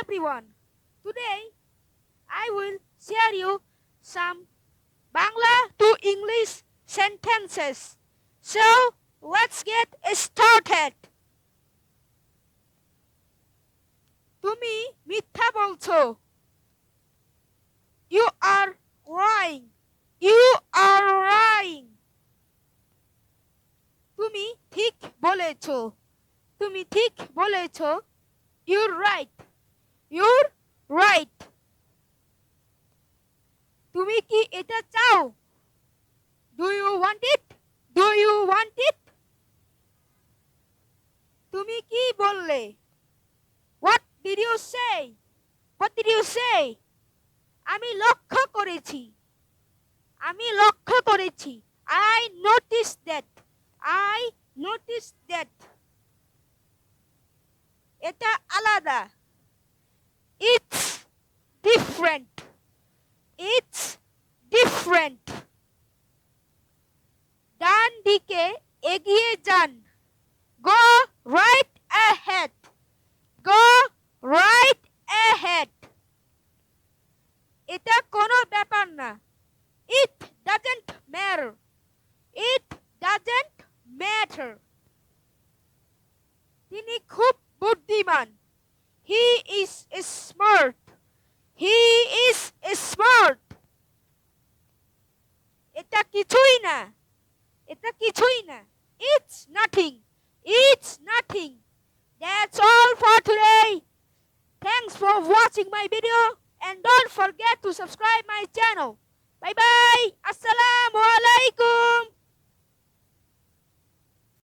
everyone. Today I will share you some Bangla to English sentences. So let's get started. তুমি মিথ্যা বলছো You are lying. You are lying. তুমি ঠিক বলেছো তুমি ঠিক বলেছো You're right. You're right. তুমি কি এটা চাও? Do you want it do you want it তুমি কি বললে? What did you say what did you say আমি লক্ষ্য করেছি। আমি লক্ষ্য করেছি। I notice that I notice that এটা আলাদা। ইট ডাজেন্ট ম্যাটার তিনি খুব বুদ্ধিমান he is smart he is smart এটা কিছুই না এটা কিছুই না it's nothing it's nothing that's all for today Thanks for watching my video and don't forget to subscribe my channel. Bye bye. Assalamu alaikum.